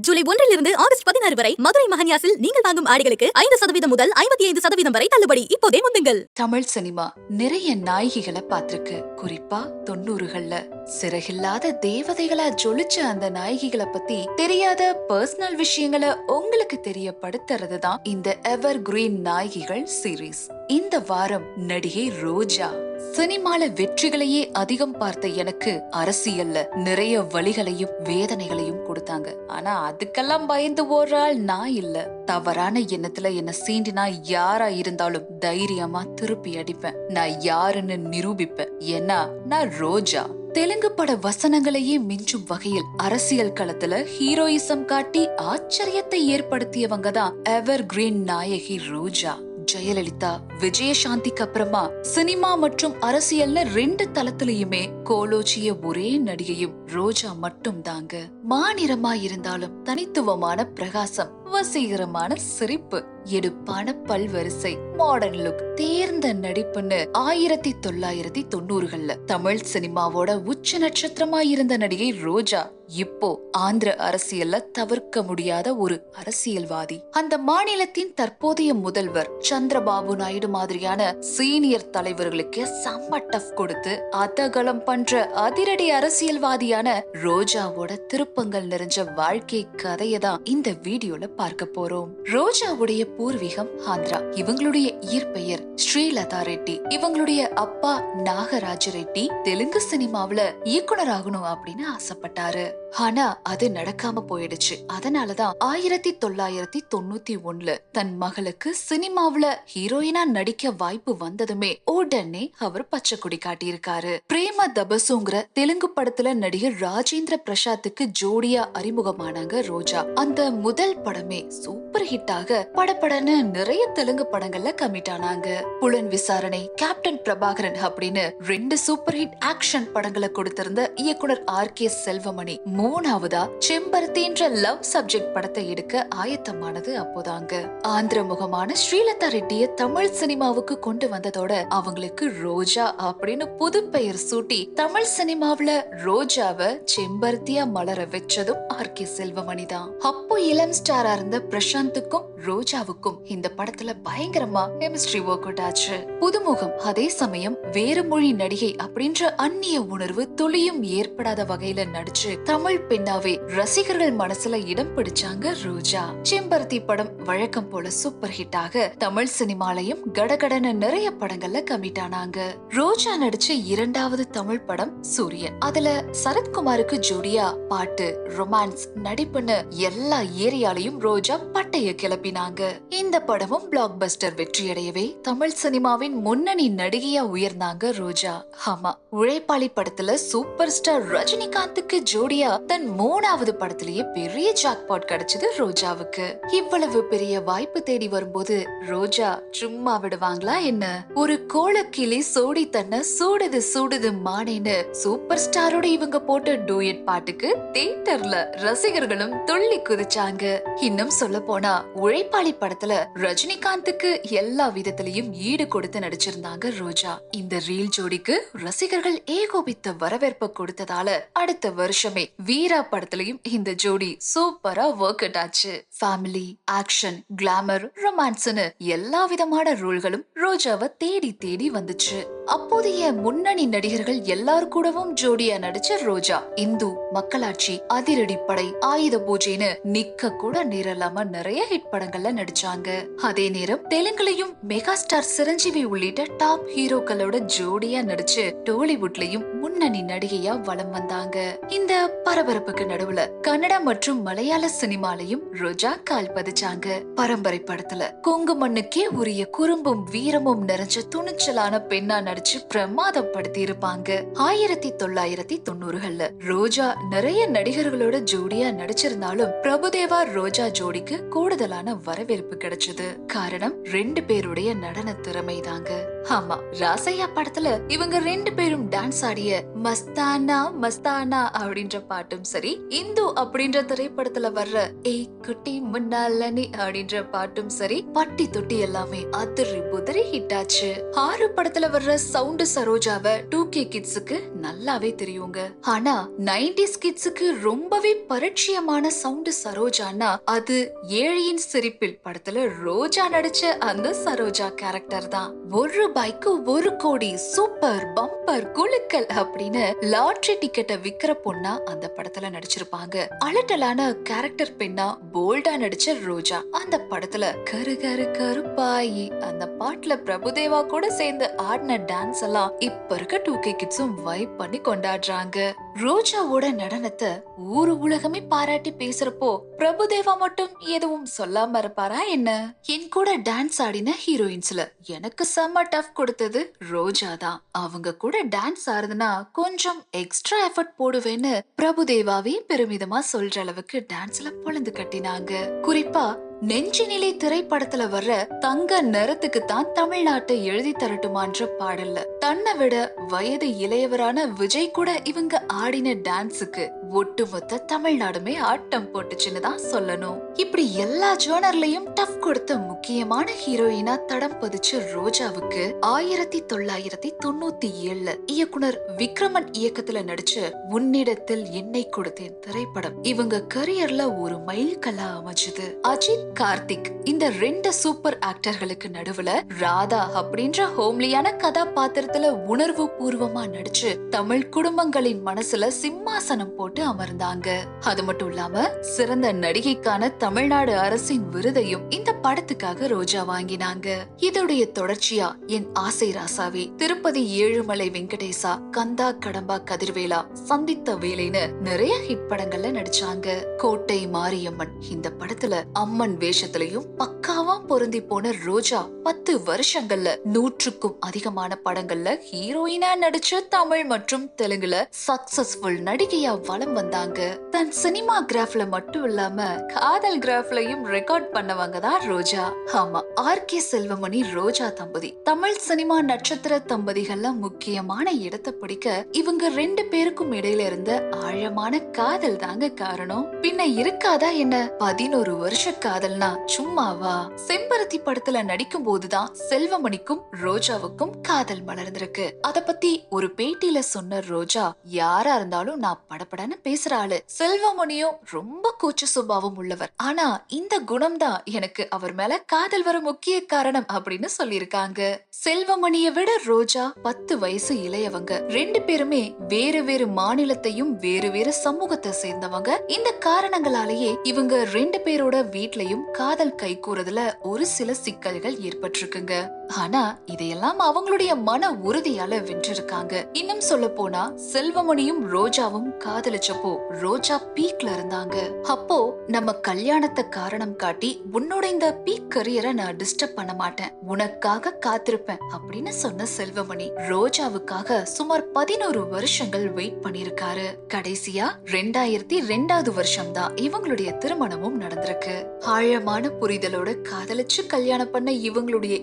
ஜூலை ஒன்றிலிருந்து ஆகஸ்ட் பதினாறு வரை மதுரை மகன்யாசில் நீங்கள் வாங்கும் ஆடைகளுக்கு ஐந்து சதவீதம் முதல் ஐம்பத்தி ஐந்து சதவீதம் வரை தள்ளுபடி. இப்போதே முந்துங்கள். தமிழ் சினிமா நிறைய நாயகிகளை பார்த்திருக்கு. குறிப்பா தொண்ணூறுகள்ல. சிறகில்லாத தேவதைகளா ஜொலிச்ச அந்த நாயகிகளை பத்தி தெரியாத பர்சனல் விஷயங்களை உங்களுக்கு தெரியப்படுத்துறது தான் இந்த எவர் கிரீன் நாயகிகள் சீரீஸ் இந்த வாரம் நடிகை ரோஜா. சினிமால வெற்றிகளையே அதிகம் பார்த்த எனக்கு அரசியல்ல நிறைய வழிகளையும் வேதனைகளையும் கொடுத்தாங்க. ஆனா அதுக்கெல்லாம் பயந்து ஓடுறாள் நான் இல்ல. தவறான எண்ணத்துல என்ன சீண்டினா யாரா இருந்தாலும் தைரியமா திருப்பி அடிப்பேன். நான் யாருன்னு நிரூபிப்பேன். ஏன்னா நான் ரோஜா. தெலுங்கு பட வசனங்களையே மிஞ்சும் வகையில் அரசியல் களத்துல ஹீரோயிசம் காட்டி ஆச்சரியத்தை ஏற்படுத்தியவங்க தான் எவர் கிரீன் நாயகி ரோஜா. ஜெயலலிதா விஜயசாந்திக்கு அப்புறமா சினிமா மற்றும் அரசியல்ல ரெண்டு தளத்திலயுமே கோலோச்சிய ஒரே நடிகையும் ரோஜா மட்டும் தாங்க மாநிறமா இருந்தாலும் தனித்துவமான பிரகாசம் வசீகரமான சிரிப்பு எடுப்பான பல்வரிசை மாடர்ன் லுக் தேர்ந்த நடிப்புன்னு ஆயிரத்தி தொள்ளாயிரத்தி தொண்ணூறுகள்ல. தமிழ் சினிமாவோட உச்ச நட்சத்திரமா இருந்த நடிகை ரோஜா இப்போ ஆந்திர அரசியல்ல தவிர்க்க முடியாத ஒரு அரசியல்வாதி. அந்த மாநிலத்தின் தற்போதைய முதல்வர் சந்திரபாபு நாயுடு மாதிரியான சீனியர் தலைவர்களுக்கு செம்ம டஃப் கொடுத்து அதகலம் பண்ற அதிரடி அரசியல்வாதியான ரோஜாவோட திருப்பங்கள் நிறைஞ்ச வாழ்க்கை கதையை தான் இந்த வீடியோல பார்க்க போறோம். ரோஜாவுடைய பூர்வீகம் ஆந்திரா. இவங்களுடைய இயற்பெயர் ஸ்ரீலதா ரெட்டி. இவங்களுடைய அப்பா நாகராஜ ரெட்டி தெலுங்கு சினிமாவுல இயக்குனர் ஆகணும் அப்படின்னு ஆசைப்பட்டாரு. ஆனா அது நடக்காம போயிடுச்சு. அதனாலதான் ஆயிரத்தி தொள்ளாயிரத்தி தொண்ணூத்தி ஒண்ணுல தன் மகளுக்கு சினிமாவுல ஹீரோயினா நடிக்க வாய்ப்பு வந்ததுமே உடனே அவர் பச்சை கொடி காட்டியிருக்காரு. பிரேம தபசுங்கிற தெலுங்கு படத்துல நடிகர் ராஜேந்திர பிரசாத்துக்கு ஜோடியா அறிமுகமானாங்க ரோஜா. அந்த முதல் படம் சூப்பர் ஹிட் ஆக படப்படன்னு நிறைய தெலுங்கு படங்கள்ல கமிட் ஆனாங்க. புலன் விசாரணை கேப்டன் பிரபாகரன் அப்படின்னு ரெண்டு சூப்பர் ஹிட் ஆக்ஷன் படங்களை கொடுத்திருந்த இயக்குனர் ஆர் கே செல்வமணி மூணாவதா செம்பருத்தின்ற லவ் சப்ஜெக்ட் படத்தை எடுக்க ஆயத்தமானது அப்போதாங்க. ஆந்திர முகமான ஸ்ரீலதா ரெட்டிய தமிழ் சினிமாவுக்கு கொண்டு வந்ததோட அவங்களுக்கு ரோஜா அப்படின்னு புது பெயர் சூட்டி தமிழ் சினிமாவுல ரோஜாவை செம்பருத்தியா மலர வச்சதும் ஆர் கே செல்வமணி தான் அப்போ இளம் ஸ்டாரா இருந்த பிரசாந்துக்கும் ரோஜாவுக்கும் இந்த படத்துல பயங்கரமா கெமிஸ்ட்ரி ஒர்க் அவுட் ஆச்சு. புதுமுகம் அதே சமயம் வேறு மொழி நடிகை அப்படின்ற அந்நிய உணர்வு துளியும் ஏற்படாத வகையில நடிச்சு தமிழ் பெண்ணாவே ரசிகர்கள் மனசுல இடம் பிடிச்சாங்க ரோஜா. செம்பருத்தி படம் வழக்கம் போல சூப்பர் ஹிட் ஆக தமிழ் சினிமாலையும் கடகடன நிறைய படங்கள்ல கமிட் ஆனாங்க. ரோஜா நடிச்ச இரண்டாவது தமிழ் படம் சூரியன். அதுல சரத்குமாருக்கு ஜோடியா பாட்டு ரொமான்ஸ் நடிப்புன்னு எல்லா ஏரியாலையும் ரோஜா பட்டைய கிளப்பினாங்க இந்த படமும் பிளாக் பஸ்டர் வெற்றியடையவே தமிழ் சினிமாவின் முன்னணி நடிகையா உயர்ந்தாங்க ரோஜா. ஆமா உழைப்பாளி படத்துல சூப்பர் ஸ்டார் ரஜினிகாந்துக்கு ஜோடியா தன் மூணாவது படத்திலேயே பெரிய ஜாக்பாட் கிடைச்சது ரோஜாவுக்கு. இவ்வளவு பெரிய வாய்ப்பு தேடி வரும்போது ரோஜா சும்மா விடுவாங்களா என்ன? ஒரு கோலக்கிளி சோடி தன்னை சூடுது சூடுது மானேன்னு சூப்பர் ஸ்டாரோட இவங்க போட்ட டூயட் பாட்டுக்கு தியேட்டர்ல ரசிகர்களும் துள்ளி குதிச்சாங்க. இன்னும் சொல்ல போனா உழைப்பாளி படத்துல ரஜினிகாந்துக்கு எல்லா விதத்திலையும் ஈடு கொடுத்து நடிச்சிருந்தாங்க ரோஜா. இந்த ரீல் ஜோடிக்கு ரசிகர்கள் ஏகோபித்த வரவேற்பு கொடுத்ததால அடுத்த வருஷமே வீரா படத்துலயும் இந்த ஜோடி சூப்பரா ஒர்க் அவுட் ஆச்சு. ஃபேமிலி ஆக்ஷன் கிளாமர் ரொமான்ஸ்னு எல்லா விதமான ரோல்களும் ரோஜாவை தேடி தேடி வந்துச்சு. அப்போதைய முன்னணி நடிகர்கள் எல்லார் கூடவும் ஜோடியா நடிச்ச ரோஜா இந்து மக்களாட்சி அதிரடி படை ஆயுத பூஜைன்னு நிக்க கூட நேரலாம நிறைய ஹிட் படங்கள்ல நடிச்சாங்க. அதே நேரம் தெலுங்குலயும் மெகா ஸ்டார் சிரஞ்சீவி உள்ளிட்ட டாப் ஹீரோக்களோட ஜோடியா நடிச்சு டோலிவுட்லயும் முன்னணி நடிகையா வலம் வந்தாங்க. இந்த பரபரப்புக்கு நடுவுல கன்னடா மற்றும் மலையாள சினிமாலையும் ரோஜா கால் பதிச்சாங்க. பரம்பரை படத்துல கொங்கு மண்ணுக்கே உரிய குறும்பும் வீரமும் நிறைஞ்ச துணிச்சலான பெண்ணா நடிச்சு பிரமாதப்படுத்தி இருப்பாங்க. ஆயிரத்தி தொள்ளாயிரத்தி தொண்ணூறுகள்ல ரோஜா நிறைய நடிகர்களோட ஜோடியா நடிச்சிருந்தாலும் பிரபுதேவா ரோஜா ஜோடிக்கு கூடுதலான வரவேற்பு கிடைச்சது. காரணம் ரெண்டு பேருடைய நடன திறமைதாங்க. ஆமா ராசையா படத்துல இவங்க ரெண்டு பேரும் டான்ஸ் ஆடிய மஸ்தானா மஸ்தானா அப்படின்ற பாட்டும் சரி இந்து அப்படின்ற திரைப்படத்துல வர்ற ஏய் குட்டி முன்னாலனி அப்படின்ற பாட்டும் சரி பட்டி தொட்டி எல்லாமே அதிரி புதிரி ஹிட் ஆச்சு. ஆறு படத்துல வர்ற சவுண்டு சரோஜாவை டூ கே கிட்ஸுக்கு நல்லாவே தெரியுங்க. ஆனா நைன்டிஸ் கிட்ஸுக்கு ரொம்பவே பரிச்சயமான சவுண்டு சரோஜானா அது ஏழையின் சிரிப்பில் படத்துல ரோஜா நடிச்ச அந்த சரோஜா கேரக்டர் தான். ஒரு ரூபாய்க்கு ஒரு கோடி சூப்பர் பம்பர் குலுக்கல் அப்படின்னு லாட்ரி டிக்கெட்டை விக்கிற பொண்ணா அந்த படத்துல நடிச்சிருப்பாங்க. அலட்டலான கேரக்டர் பெண்ணா போல்டா நடிச்ச ரோஜா அந்த படத்துல கரு கரு கருப்பாயி அந்த பாட்டுல பிரபுதேவா கூட சேர்ந்து ஆடின டான்ஸ் எல்லாம் இப்ப இருக்க டூ கே கிட்ஸும் வைப் பண்ணி கொண்டாடுறாங்க. ரோஜாவோட நடனத்தை ஊரு உலகமே பாராட்டி பேசுறப்போ பிரபுதேவா மட்டும் எதுவும் சொல்லாம இருப்பாரா என்ன? என் கூட டான்ஸ் ஆடின ஹீரோயின்ஸ்ல எனக்கு செம்ம டஃப் கொடுத்தது ரோஜா தான். அவங்க கூட டான்ஸ் ஆடுதுன்னா கொஞ்சம் எக்ஸ்ட்ரா எஃபர்ட் போடுவேன்னு பிரபுதேவாவே பெருமிதமா சொல்ற அளவுக்கு டான்ஸ்ல பொழுந்து கட்டினாங்க. குறிப்பா நெஞ்சினிலை திரைப்படத்துல வர்ற தங்க நிறத்துக்கு தான் தமிழ்நாட்டை எழுதி தரட்டுமான்ற பாடல்ல. தன்னை விட வயது இளையவரான விஜய் கூட இவங்க ஆடின டான்ஸுக்கு ஒட்டுமொத்த தமிழ்நாடுமே ஆட்டம் போட்டுச்சுன்னு தான் சொல்லணும். இப்படி எல்லா ஜோனர்லயும் டஃப் கொடுத்த முக்கியமான ஹீரோயினா தடம் பதிச்ச ரோஜாவுக்கு ஆயிரத்தி தொள்ளாயிரத்தி தொண்ணூத்தி ஏழுல இயக்குனர் விக்ரமன் இயக்கத்துல நடிச்ச உன்னிடத்தில் என்னை கொடுத்தேன் திரைப்படம். இவங்க கரியர்ல ஒரு மைல் கல்லா அமைஞ்சது. அஜித் கார்த்திக் இந்த ரெண்டு சூப்பர் ஆக்டர்களுக்கு நடுவுல ராதா அப்படின்ற ஹோம்லியான கதாபாத்திரத்துல உணர்வு பூர்வமா நடிச்சு தமிழ் குடும்பங்களின் மனசுல சிம்மாசனம் போட்டு அமர்ந்தாங்க. அது மட்டும் இல்லாம சிறந்த நடிகைக்கான தமிழ்நாடு அரசின் விருதையும் இந்த படத்துக்காக ரோஜா வாங்கினாங்க. இதோடைய தொடர்ச்சியா என் ஆசை ராசாவே திருப்பதி ஏழுமலை வெங்கடேசா கந்தா கடம்பா கதிர்வேலா சந்தித்த வேலைன்னு நிறைய ஹிட் படங்கள்ல நடிச்சாங்க. கோட்டை மாரியம்மன் இந்த படத்துல அம்மன் வேஷத்திலையும் பக்காவா பொருந்தி போன ரோஜா பத்து வருஷங்கள்ல நூற்றுக்கும் அதிகமான படங்கள்ல ஹீரோயினா நடிச்சு தமிழ் மற்றும் தெலுங்குல சக்சஸ்ஃபுல் நடிகையா வலம் வந்தாங்க. தன் சினிமா கிராஃப்ல மட்டும் இல்லாம காதல் கிராஃப்லயும் ரெக்கார்ட் பண்ணவங்க தான் ரோஜா. ஆமா ஆர் கே செல்வமணி ரோஜா தம்பதி. தமிழ் சினிமா நட்சத்திர தம்பதிகள்ல முக்கியமான இடத்தை பிடிக்க இவங்க ரெண்டு பேருக்கும் இடையில இருந்த ஆழமான காதல் தாங்க காரணம். பின்ன இருக்காதா என்ன? பதினோரு வருஷ காதல்னா சும்மாவா? செம்பருத்தி படத்துல நடிக்கும் போதுதான் செல்வமணிக்கும் ரோஜாவுக்கும் காதல் மலர்ந்திருக்கு. அத பத்தி ஒரு பேட்டியில சொன்ன ரோஜா யாரா இருந்தாலும் நான் படபடன்னு பேசுற ஆளு. செல்வமணியும் ரொம்ப கூச்ச சுபாவம் உள்ளவர். ஆனா இந்த குணம் தான் எனக்கு அவர் மேல காதல் வர முக்கிய காரணம் அப்படின்னு சொல்லியிருக்காங்க. செல்வமணியை விட ரோஜா பத்து வயசு இளையவங்க. ரெண்டு பேருமே வேறு வேறு மாநிலத்தையும் வேறு வேறு சமூகத்தை சேர்ந்தவங்க. இந்த காரணங்களாலேயே இவங்க ரெண்டு பேரோட வீட்லயும் காதல் கைகூறதுல ஒரு சில சிக்கல்கள் ஏற்பட்டிருக்குங்க. ஆனா இதையெல்லாம் அவங்களுடைய மன உறுதியால வென்றிருக்காங்க. இன்னும் சொல்ல போனா செல்வமணியும் ரோஜாவும் காதலிச்சப்போ ரோஜா பீக்ல இருந்தாங்க. அப்போ நம்ம கல்யாணத்தை காரணம் காட்டி உன்னோட இந்த பீக் கரியரை நான் டிஸ்டர்ப் பண்ண மாட்டேன். உனக்காக காத்திருப்பேன் அப்படின்னு சொன்ன செல்வமணி ரோஜாவுக்காக சுமார் பதினோரு வருஷங்கள் வெயிட் பண்ணிருக்காரு. கடைசியா ரெண்டாயிரத்தி ரெண்டாவது வருஷம் தான் இவங்களுடைய திருமணமும் நடந்திருக்கு. ஆழமான புரிதலோட காதலிச்சு கல்யாணம் பண்ண இவங்களுடைய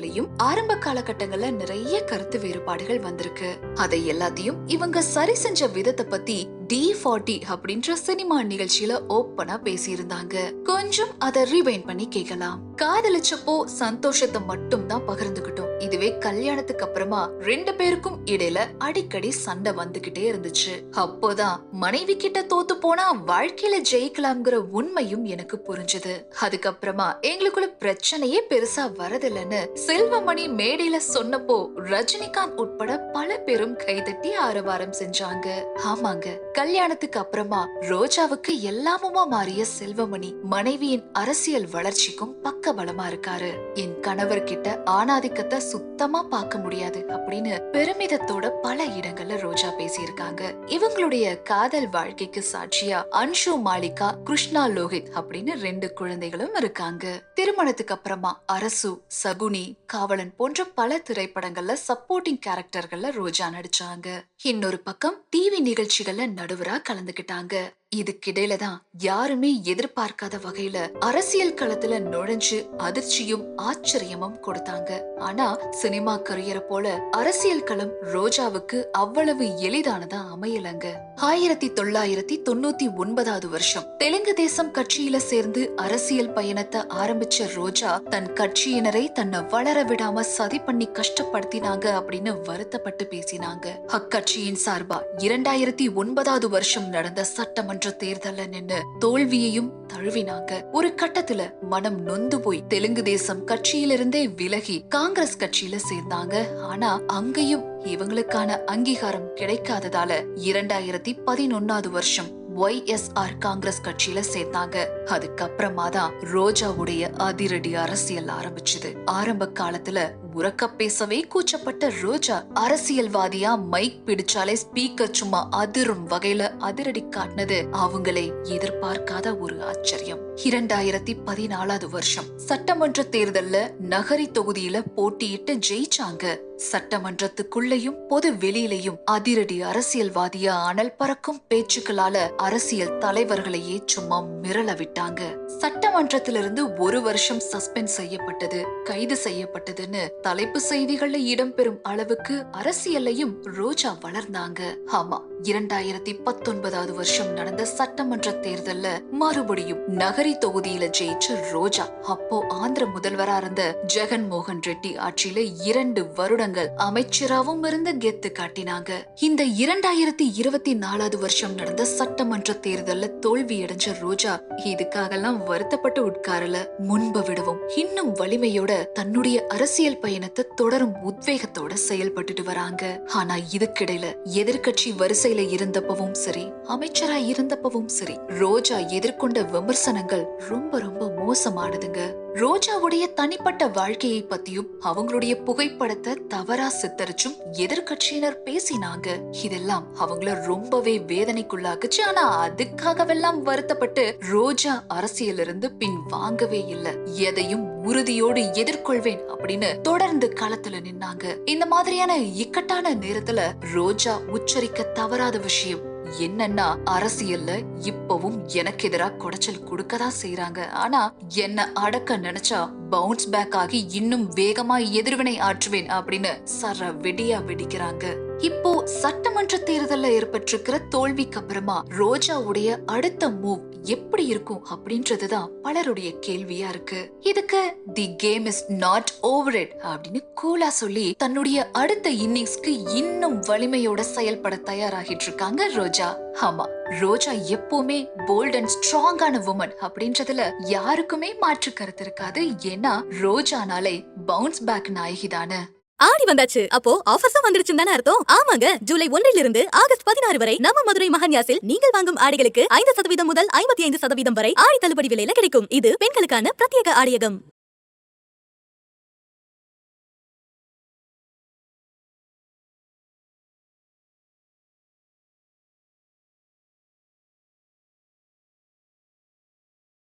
இல்லறத்திலையும் ஆரம்ப காலகட்டங்கள்ல நிறைய கருத்து வேறுபாடுகள் வந்திருக்கு. அதை எல்லாத்தையும் இவங்க சரி செஞ்ச விதத்தை பத்தி டி ஃபார்ட்டி அப்படின்ற சினிமா நிகழ்ச்சியில ஓப்பனா பேசியிருந்தாங்க. கொஞ்சம் அதை ரீவைண்ட் பண்ணி கேட்கலாம். காதலிச்சப்போ சந்தோஷத்தை மட்டும் தான் பகிர்ந்துகிட்டோம். இதுவே கல்யாணத்துக்கு அப்புறமா ரெண்டு பேருக்கும் இடையில அடிக்கடி சண்டை வந்துகிட்டே இருந்துச்சு. அப்போதான் மனைவி கிட்ட தோத்து போனா வாழ்க்கையில ஜெயிக்கலாம்ங்கிற உண்மையும் எனக்கு புரிஞ்சுது. அதுக்கப்புறமா எங்களுக்குள்ள பிரச்சனையே பெருசா வரதில்லைன்னு செல்வமணி மேடையில சொன்னப்போ ரஜினிகாந்த் உட்பட பல பேரும் கைதட்டி ஆரவாரம் செஞ்சாங்க. ஆமாங்க கல்யாணத்துக்கு அப்புறமா ரோஜாவுக்கு எல்லாமுமா மாறிய செல்வமணி மனைவியின் அரசியல் வளர்ச்சிக்கும் பக்க பலமா இருக்காரு. என் கணவர் கிட்ட ஆணாதிக்கத்தை சுத்தமா பார்க்க முடியாது அப்படின்னு பெருமிதத்தோட பல இடங்கள்ல ரோஜா பேசியிருக்காங்க. இவங்களுடைய காதல் வாழ்க்கைக்கு சாட்சியா அன்ஷு மாலிகா கிருஷ்ணா லோஹித் அப்படின்னு ரெண்டு குழந்தைகளும் இருக்காங்க. திருமணத்துக்கு அப்புறமா அரசு சகுனி காவலன் போன்ற பல திரைப்படங்கள்ல சப்போர்ட்டிங் கேரக்டர்கள்ல ரோஜா நடிச்சாங்க. இன்னொரு பக்கம் டிவி நிகழ்ச்சிகள்ல நடுவரா கலந்துகிட்டாங்க. இதுக்கிடையில தான் யாருமே எதிர்பார்க்காத வகையில அரசியல் களத்துல நுழைஞ்சு அதிர்ச்சியும் ஆச்சரியமும் கொடுத்தாங்க. ஆனா சினிமா கரியரை போல அரசியல் களம் ரோஜாவுக்கு அவ்வளவு எளிதானதா அமையலங்க. ஆயிரத்தி தொள்ளாயிரத்தி தொண்ணூத்தி ஒன்பதாவது வருஷம். தெலுங்கு தேசம் கட்சியில சேர்ந்து அரசியல் பயணத்தை ஆரம்பிச்ச ரோஜா தன் கட்சியினரை தன்னை வளர விடாம சதி பண்ணி கஷ்டப்படுத்தினாங்க அப்படின்னு வருத்தப்பட்டு பேசினாங்க. அக்கட்சியின் சார்பா இரண்டாயிரத்தி ஒன்பதாவது வருஷம் நடந்த சட்டமன்ற தேர்தல்ல நின்னு தோல்வியையும் தழுவினாங்க. ஒரு கட்டத்துல மனம் நொந்து போய் தெலுங்கு தேசம் கட்சியிலிருந்தே விலகி காங்கிரஸ் கட்சியில சேர்ந்தாங்க. ஆனா அங்கேயும் இவங்களுக்கான அங்கீகாரம் கிடைக்காததால இரண்டாயிரத்தி பதினொன்னாவது வருஷம் ஒய்எஸ்ஆர் காங்கிரஸ் கட்சியில சேர்ந்தாங்க. அதுக்கப்புறமா தான் ரோஜாவுடைய அதிரடி அரசியல் ஆரம்பிச்சது. ஆரம்ப காலத்துல உறக்க பேசவே கூச்சப்பட்ட ரோஜா அரசியல்வாதியா மைக் பிடிச்சாலே ஸ்பீக்கர் சும்மா அதிரும் வகையில அதிரடி காட்டினது அவங்களே எதிர்பார்க்காத ஒரு ஆச்சரியம். இரண்டாயிரத்தி பதினாலாவது வருஷம் சட்டமன்ற தேர்தல்ல நகரி தொகுதியில போட்டியிட்டு ஜெயிச்சாங்க. சட்டமன்றத்துக்குள்ளேயும் பொது வெளியிலையும் அதிரடி அரசியல்வாதியா அனல் பறக்கும் பேச்சுக்களால அரசியல் தலைவர்களையே சும்மா மிரள விட்டாங்க. சட்டமன்றத்திலிருந்து ஒரு வருஷம் சஸ்பெண்ட் செய்யப்பட்டது கைது செய்யப்பட்டதுன்னு தலைப்பு செய்திகள்ல இடம்பெறும் அளவுக்கு அரசியல்லையும் ரோஜா வளர்ந்தாங்க. ஆமா இரண்டாயிரத்தி பத்தொன்பதாவது வருஷம் நடந்த சட்டமன்ற தேர்தல்ல மறுபடியும் நகரி தொகுதியில ஜெயிச்ச ரோஜா. அப்போ ஆந்திர முதல்வரா இருந்த ஜெகன் மோகன் ரெட்டி ஆட்சியில இரண்டு வருடங்கள் அமைச்சராவும் இருந்து கெத்து காட்டினாங்க. இந்த இரண்டாயிரத்தி இருபத்தி நாலாவது வருஷம் நடந்த சட்டமன்ற தேர்தல்ல தோல்வி அடைஞ்ச ரோஜா இதுக்காகலாம் வருத்தப்பட்டு உட்காரல. முன்பு விடவும் இன்னும் வலிமையோட தன்னுடைய அரசியல் பயணத்தை தொடரும் உத்வேகத்தோட செயல்பட்டுட்டு வராங்க. ஆனா இதுக்கிடையில எதிர்கட்சி வரிசையில இருந்தப்பவும் சரி அமைச்சரா இருந்தப்பவும் சரி ரோஜா எதிர்கொண்ட விமர்சனங்கள் ரொம்ப ரொம்ப மோசமானதுங்க. ரோஜாவுடைய தனிப்பட்ட வாழ்க்கையை பத்தியும் அவங்களுடைய புகைப்படத்தை தவறா சித்தரிச்சும் எதிர்க்கட்சியினர் பேசினாங்க. இதெல்லாம் அவங்கள ரொம்பவே வேதனைக்குள்ளாக்குச்சு. ஆனா அதுக்காகவெல்லாம் வருத்தப்பட்டு ரோஜா அரசியலிருந்து பின் வாங்கவே இல்ல. எதையும் உறுதியோடு எதிர்கொள்வேன் அப்படின்னு தொடர்ந்து களத்துல நின்னாங்க. இந்த மாதிரியான இக்கட்டான நேரத்துல ரோஜா உச்சரிக்க தவறாத விஷயம் என்னன்னா அரசியல்ல இப்பவும் எனக்கு எதிரா குடைச்சல் கொடுக்கதான் செய்யறாங்க ஆனா என்ன அடக்க நினைச்சா பவுன்ஸ் பேக் ஆகி இன்னும் வேகமா எதிர்வினை ஆற்றுவேன் அப்படின்னு சர வெடியா வெடிக்கிறாங்க. இப்போ சட்டமன்ற தேர்தல்ல ஏற்பட்டிருக்கிற தோல்விக்கு அப்புறமா ரோஜாவுடைய அடுத்த மூவ் எப்படி இருக்கும் அப்படின்றதுதான் பலருடைய கேள்வியா இருக்கு. இதுக்கு the game is not over it அப்படின்னு கூலா சொல்லி தன்னுடைய அடுத்த இன்னிங்ஸ்க்கு இன்னும் வலிமையோட செயல்பட தயாராகிட்டு இருக்காங்க ரோஜா. ஆமா ரோஜா எப்பவுமே போல்ட் அண்ட் ஸ்ட்ராங்கான உமன் அப்படின்றதுல யாருக்குமே மாற்று கருத்து இருக்காது. ஏன்னா ரோஜானாலே பவுன்ஸ் பேக் நாயகிதானே. ஆடி வந்தாச்சு. அப்போ ஆஃபர்ஸும் வந்துருச்சுன்னு தானே அர்த்தம்? ஆமாங்க. ஜூலை ஒன்றில் இருந்து ஆகஸ்ட் பதினாறு வரை நம்ம மதுரை மகன்யாசில் நீங்கள் வாங்கும் ஆடைகளுக்கு ஐந்து சதவீதம் முதல் ஐம்பத்தி ஐந்து சதவீதம் வரை ஆடி தள்ளுபடி விலையில கிடைக்கும். இது பெண்களுக்கான பிரத்யேக ஆடியகம்.